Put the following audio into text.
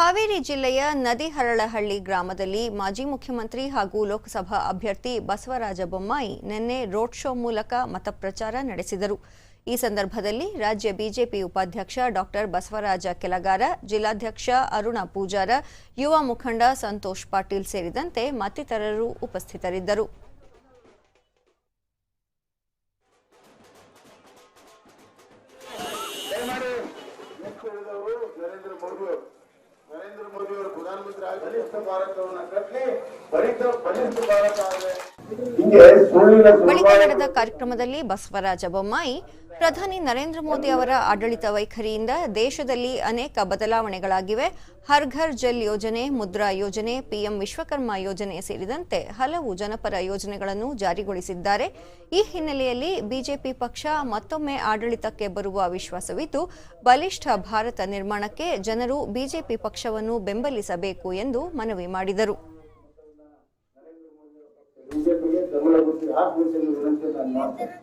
ಹಾವೇರಿ ಜಿಲ್ಲೆಯ ನದಿಹರಳಹಳ್ಳಿ ಗ್ರಾಮದಲ್ಲಿ ಮಾಜಿ ಮುಖ್ಯಮಂತ್ರಿ ಹಾಗೂ ಲೋಕಸಭಾ ಅಭ್ಯರ್ಥಿ ಬಸವರಾಜ ಬೊಮ್ಮಾಯಿ ನಿನ್ನೆ ರೋಡ್ ಶೋ ಮೂಲಕ ಮತಪ್ರಚಾರ ನಡೆಸಿದರು. ಈ ಸಂದರ್ಭದಲ್ಲಿ ರಾಜ್ಯ ಬಿಜೆಪಿ ಉಪಾಧ್ಯಕ್ಷ ಡಾಕ್ಟರ್ ಬಸವರಾಜ ಕೆಲಗಾರ, ಜಿಲ್ಲಾಧ್ಯಕ್ಷ ಅರುಣ ಪೂಜಾರ, ಯುವ ಮುಖಂಡ ಸಂತೋಷ್ ಪಾಟೀಲ್ ಸೇರಿದಂತೆ ಮತ್ತಿತರರು ಉಪಸ್ಥಿತರಿದ್ದರು. ನರೇಂದ್ರ ಮೋದಿ ಅವರು ಪ್ರಧಾನಮಂತ್ರಿ ಆಗಿ ಬಲಿಷ್ಠ ಭಾರತವನ್ನ ಕಟ್ಟಲಿ ಬಲಿಷ್ಠ ಬಲಿಷ್ಠ ಭಾರತ ಆದ್ರೆ ಬಳಿಕ ನಡೆದ ಕಾರ್ಯಕ್ರಮದಲ್ಲಿ ಬಸವರಾಜ ಬೊಮ್ಮಾಯಿ ಪ್ರಧಾನಿ ನರೇಂದ್ರ ಮೋದಿ ಅವರ ಆಡಳಿತ ವೈಖರಿಯಿಂದ ದೇಶದಲ್ಲಿ ಅನೇಕ ಬದಲಾವಣೆಗಳಾಗಿವೆ. ಹರ್ ಘರ್ ಜಲ್ ಯೋಜನೆ ಮುದ್ರಾ ಯೋಜನೆ ಪಿಎಂ ವಿಶ್ವಕರ್ಮ ಯೋಜನೆ ಸೇರಿದಂತೆ ಹಲವು ಜನಪರ ಯೋಜನೆಗಳನ್ನು ಜಾರಿಗೊಳಿಸಿದ್ದಾರೆ. ಈ ಹಿನ್ನೆಲೆಯಲ್ಲಿ ಬಿಜೆಪಿ ಪಕ್ಷ ಮತ್ತೊಮ್ಮೆ ಆಡಳಿತಕ್ಕೆ ಬರುವ ವಿಶ್ವಾಸವಿದ್ದು ಬಲಿಷ್ಠ ಭಾರತ ನಿರ್ಮಾಣಕ್ಕೆ ಜನರು ಬಿಜೆಪಿ ಪಕ್ಷವನ್ನು ಬೆಂಬಲಿಸಬೇಕು ಎಂದು ಮನವಿ ಮಾಡಿದರು. ಬಿಜೆಪಿಗೆ ಬೆಂಬಲ ಗುರುತಿಗೆ ಹಾಕಬೇಕು ಎಂದು ವಿನಂತಿ ನಾನು ಮಾಡ್ತೇನೆ